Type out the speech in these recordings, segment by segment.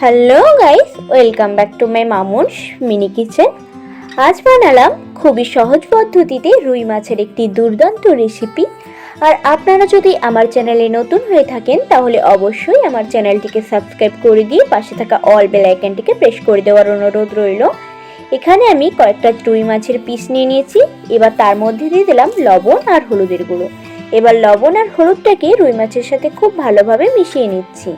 Hello guys welcome back to my Mamun's mini kitchen আজ বানালাম খুবই সহজ পদ্ধতিতে রুই মাছের একটি দুর্দান্ত রেসিপি আর আপনারা যদি আমার চ্যানেলে নতুন হয়ে থাকেন, তাহলে অবশ্যই আমার চ্যানেলটিকে সাবস্ক্রাইব করে দিয়ে পাশে থাকা অল বেল আইকনটিকে প্রেস করে দেওয়ার অনুরোধ রইল। এখানে আমি কয়েকটা রুই মাছের পিস নিয়ে নিয়েছি। এবার তার মধ্যে দিয়ে দিলাম লবণ আর হলুদের গুঁড়ো। এবার লবণ আর হলুদটাকে রুই মাছের সাথে খুব ভালোভাবে মিশিয়ে নিচ্ছি।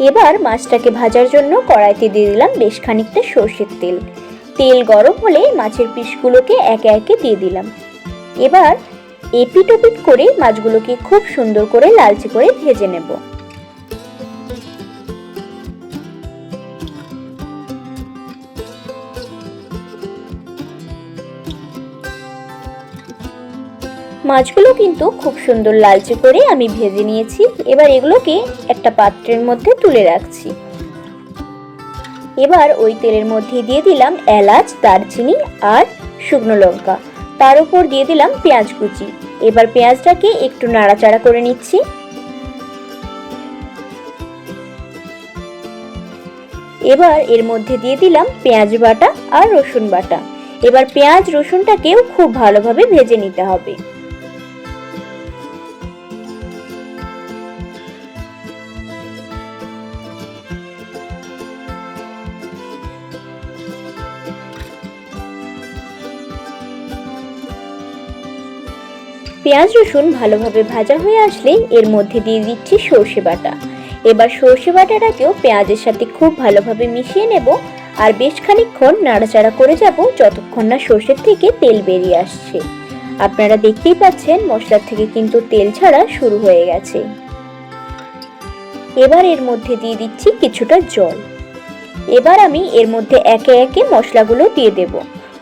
এবার মাছটাকে ভাজার জন্য কড়াইতে দিয়ে দিলাম বেশ খানিকটা সর্ষের তেল। তেল গরম হলে মাছের পিসগুলোকে একে একে দিয়ে দিলাম। এবার এপিট ওপিট করে মাছগুলোকে খুব সুন্দর করে লালচে করে ভেজে নেব। মাছগুলো কিন্তু খুব সুন্দর লালচে করে আমি ভেজে নিয়েছি। এবার এগুলোকে একটা পাত্রের মধ্যে তুলে রাখছি। এবার ওই তেলের মধ্যে দিয়ে দিলাম এলাচ, দারচিনি আর শুকনো লঙ্কা। তার উপর দিয়ে দিলাম পেঁয়াজ কুচি। এবার পেঁয়াজটাকে একটু নাড়াচাড়া করে নিচ্ছি। এবার এর মধ্যে দিয়ে দিলাম পেঁয়াজ বাটা আর রসুন বাটা। এবার পেঁয়াজ রসুনটাকেও খুব ভালোভাবে ভেজে নিতে হবে। পেঁয়াজ রসুন ভালোভাবে ভাজা হয়ে আসলে এর মধ্যে দিয়ে দিচ্ছি সর্ষে বাটা। এবার সর্ষে বাটাটাকেও পেঁয়াজের সাথে খুব ভালোভাবে মিশিয়ে নেব আর বেশ খানিকক্ষণ নাড়াচাড়া করে যাব যতক্ষণ না সর্ষের থেকে তেল বেরিয়ে আসছে। আপনারা দেখতেই পাচ্ছেন মশলার থেকে কিন্তু তেল ছাড়া শুরু হয়ে গেছে। এবার এর মধ্যে দিয়ে দিচ্ছি কিছুটা জল। এবার আমি এর মধ্যে একে একে মশলাগুলো দিয়ে দেব।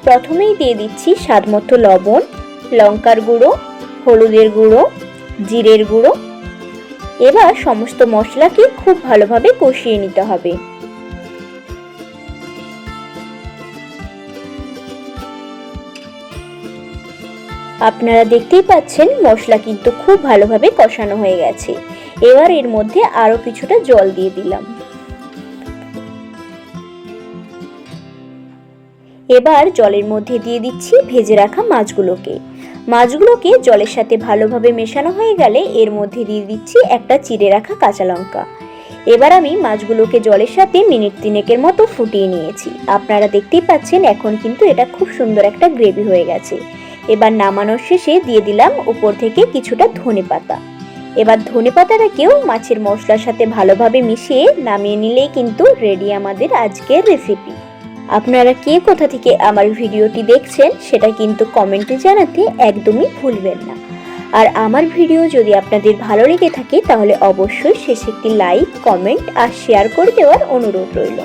প্রথমেই দিয়ে দিচ্ছি স্বাদমতো লবণ, লঙ্কার গুঁড়ো হলুদের গুঁড়ো, জিরের গুঁড়ো। এবার সমস্ত মশলাকে খুব ভালোভাবে কষিয়ে নিতে হবে। আপনারা দেখতেই পাচ্ছেন মশলা কিন্তু খুব ভালোভাবে কষানো হয়ে গেছে। এবার এর মধ্যে আরও কিছুটা জল দিয়ে দিলাম। এবার জলের মধ্যে দিয়ে দিচ্ছি ভেজে রাখা মাছগুলোকে। মাছগুলোকে জলের সাথে ভালোভাবে মেশানো হয়ে গেলে এর মধ্যে দিয়ে দিচ্ছি একটা চিড়ে রাখা কাঁচা লঙ্কা। এবার আমি মাছগুলোকে জলের সাথে মিনিট তিনেকের মতো ফুটিয়ে নিয়েছি। আপনারা দেখতেই পাচ্ছেন এখন কিন্তু এটা খুব সুন্দর একটা গ্রেভি হয়ে গেছে। এবার নামানোর শেষে দিয়ে দিলাম উপর থেকে কিছুটা ধনে পাতা। এবার ধনে পাতাটাকেও মাছের মশলার সাথে ভালোভাবে মিশিয়ে নামিয়ে নিলেই কিন্তু রেডি আমাদের আজকের রেসিপি আপনারা কে কোথা থেকে আমার ভিডিওটি দেখছেন সেটা কিন্তু কমেন্টে জানাতে একদমই ভুলবেন না। আর আমার ভিডিও যদি আপনাদের ভালো লেগে থাকে তাহলে অবশ্যই শেষে একটি লাইক, কমেন্ট আর শেয়ার করে দেওয়ার অনুরোধ রইল।